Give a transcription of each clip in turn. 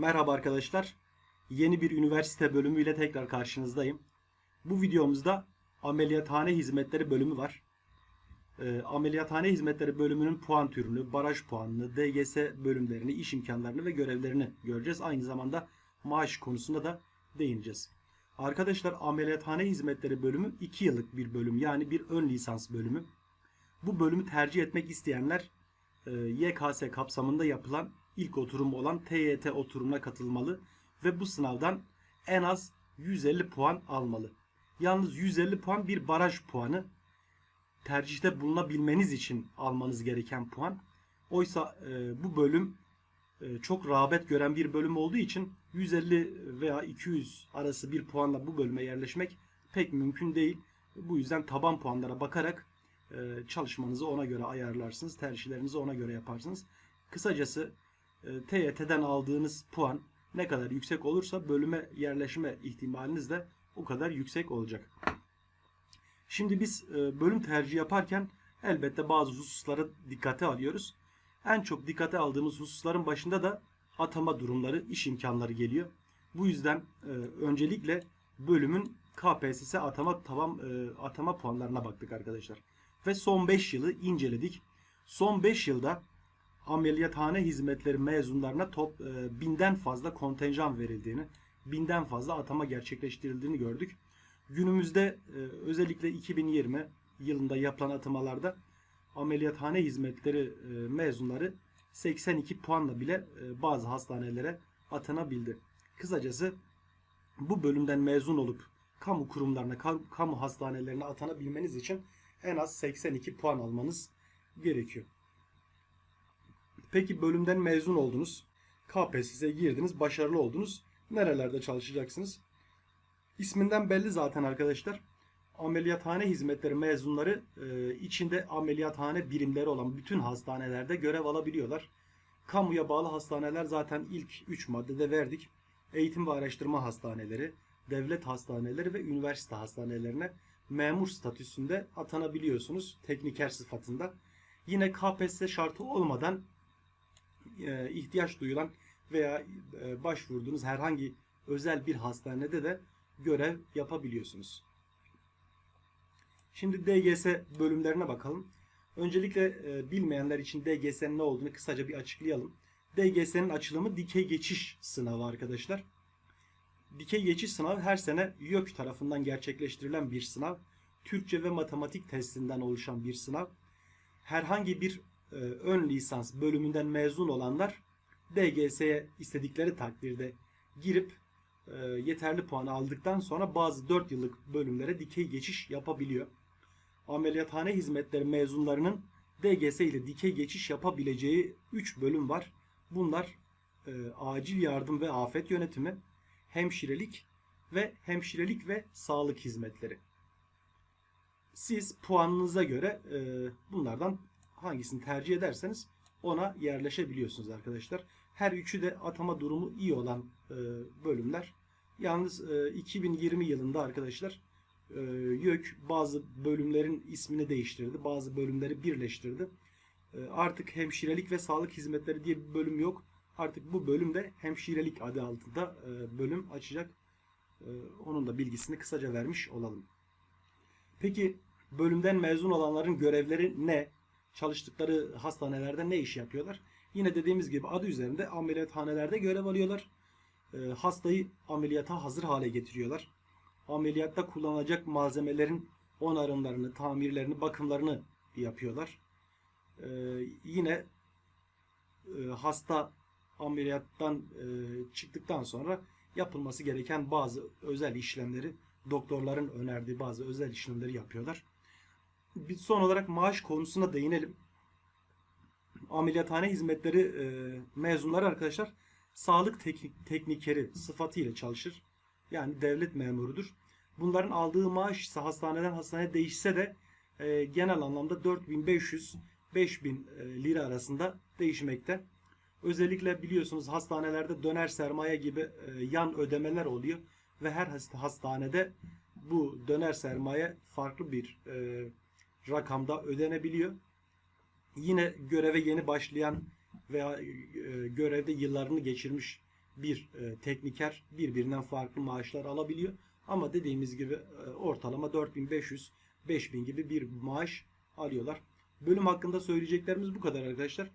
Merhaba arkadaşlar. Yeni bir üniversite bölümüyle tekrar karşınızdayım. Bu videomuzda ameliyathane hizmetleri bölümü var. Ee, ameliyathane hizmetleri bölümünün puan türünü, baraj puanını, DGS bölümlerini, iş imkanlarını ve görevlerini göreceğiz. Aynı zamanda maaş konusunda da değineceğiz. Arkadaşlar ameliyathane hizmetleri bölümü 2 yıllık bir bölüm yani bir ön lisans bölümü. Bu bölümü tercih etmek isteyenler e, YKS kapsamında yapılan ilk oturum olan TYT oturumuna katılmalı ve bu sınavdan en az 150 puan almalı. Yalnız 150 puan bir baraj puanı. Tercihte bulunabilmeniz için almanız gereken puan. Oysa e, bu bölüm e, çok rağbet gören bir bölüm olduğu için 150 veya 200 arası bir puanla bu bölüme yerleşmek pek mümkün değil. Bu yüzden taban puanlara bakarak e, çalışmanızı ona göre ayarlarsınız. Tercihlerinizi ona göre yaparsınız. Kısacası TYT'den aldığınız puan ne kadar yüksek olursa bölüme yerleşme ihtimaliniz de o kadar yüksek olacak. Şimdi biz e, bölüm tercihi yaparken elbette bazı hususları dikkate alıyoruz. En çok dikkate aldığımız hususların başında da atama durumları, iş imkanları geliyor. Bu yüzden e, öncelikle bölümün KPSS atama tavan e, atama puanlarına baktık arkadaşlar. Ve son 5 yılı inceledik. Son 5 yılda ameliyathane hizmetleri mezunlarına top e, binden fazla kontenjan verildiğini, binden fazla atama gerçekleştirildiğini gördük. Günümüzde e, özellikle 2020 yılında yapılan atamalarda ameliyathane hizmetleri e, mezunları 82 puanla bile e, bazı hastanelere atanabildi. Kısacası bu bölümden mezun olup kamu kurumlarına, kam- kamu hastanelerine atanabilmeniz için en az 82 puan almanız gerekiyor. Peki bölümden mezun oldunuz. KPSS'ye girdiniz, başarılı oldunuz. Nerelerde çalışacaksınız? İsminden belli zaten arkadaşlar. Ameliyathane hizmetleri mezunları e, içinde ameliyathane birimleri olan bütün hastanelerde görev alabiliyorlar. Kamuya bağlı hastaneler zaten ilk 3 maddede verdik. Eğitim ve araştırma hastaneleri, devlet hastaneleri ve üniversite hastanelerine memur statüsünde atanabiliyorsunuz tekniker sıfatında. Yine KPSS şartı olmadan e, ihtiyaç duyulan veya e, başvurduğunuz herhangi özel bir hastanede de görev yapabiliyorsunuz. Şimdi DGS bölümlerine bakalım. Öncelikle e, bilmeyenler için DGS'nin ne olduğunu kısaca bir açıklayalım. DGS'nin açılımı dikey geçiş sınavı arkadaşlar. Dikey geçiş sınavı her sene YÖK tarafından gerçekleştirilen bir sınav. Türkçe ve matematik testinden oluşan bir sınav. Herhangi bir e, ön lisans bölümünden mezun olanlar DGS'ye istedikleri takdirde girip e, yeterli puan aldıktan sonra bazı 4 yıllık bölümlere dikey geçiş yapabiliyor. Ameliyathane hizmetleri mezunlarının DGS ile dikey geçiş yapabileceği 3 bölüm var. Bunlar e, acil yardım ve afet yönetimi, hemşirelik ve hemşirelik ve sağlık hizmetleri. Siz puanınıza göre e, bunlardan hangisini tercih ederseniz ona yerleşebiliyorsunuz arkadaşlar. Her üçü de atama durumu iyi olan e, bölümler. Yalnız e, 2020 yılında arkadaşlar e, YÖK bazı bölümlerin ismini değiştirdi. Bazı bölümleri birleştirdi. E, artık hemşirelik ve sağlık hizmetleri diye bir bölüm yok. Artık bu bölümde hemşirelik adı altında e, bölüm açacak. E, onun da bilgisini kısaca vermiş olalım. Peki bölümden mezun olanların görevleri ne? Çalıştıkları hastanelerde ne iş yapıyorlar? Yine dediğimiz gibi adı üzerinde ameliyathanelerde görev alıyorlar. E, hastayı ameliyata hazır hale getiriyorlar. Ameliyatta kullanılacak malzemelerin onarımlarını, tamirlerini, bakımlarını yapıyorlar. E, yine e, hasta ameliyattan e, çıktıktan sonra yapılması gereken bazı özel işlemleri doktorların önerdiği bazı özel işlemleri yapıyorlar. Bir son olarak maaş konusuna değinelim. Ameliyathane hizmetleri e, mezunları arkadaşlar sağlık teknik, teknikeri sıfatıyla çalışır. Yani devlet memurudur. Bunların aldığı maaş ise hastaneden hastaneye değişse de e, genel anlamda 4500-5000 e, lira arasında değişmekte. Özellikle biliyorsunuz hastanelerde döner sermaye gibi e, yan ödemeler oluyor ve her hastanede bu döner sermaye farklı bir e, rakamda ödenebiliyor. Yine göreve yeni başlayan veya e, görevde yıllarını geçirmiş bir e, tekniker birbirinden farklı maaşlar alabiliyor. Ama dediğimiz gibi e, ortalama 4500-5000 gibi bir maaş alıyorlar. Bölüm hakkında söyleyeceklerimiz bu kadar arkadaşlar.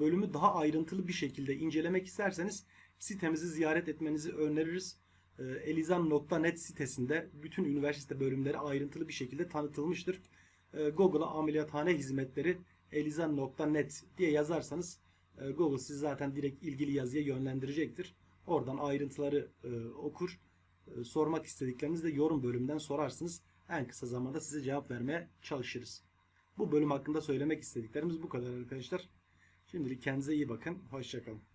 Bölümü daha ayrıntılı bir şekilde incelemek isterseniz sitemizi ziyaret etmenizi öneririz. Elizan.net sitesinde bütün üniversite bölümleri ayrıntılı bir şekilde tanıtılmıştır. E, Google'a ameliyathane hizmetleri elizan.net diye yazarsanız e, Google sizi zaten direkt ilgili yazıya yönlendirecektir. Oradan ayrıntıları e, okur. Sormak istediklerinizi de yorum bölümünden sorarsınız. En kısa zamanda size cevap vermeye çalışırız. Bu bölüm hakkında söylemek istediklerimiz bu kadar arkadaşlar. Şimdilik kendinize iyi bakın. Hoşçakalın.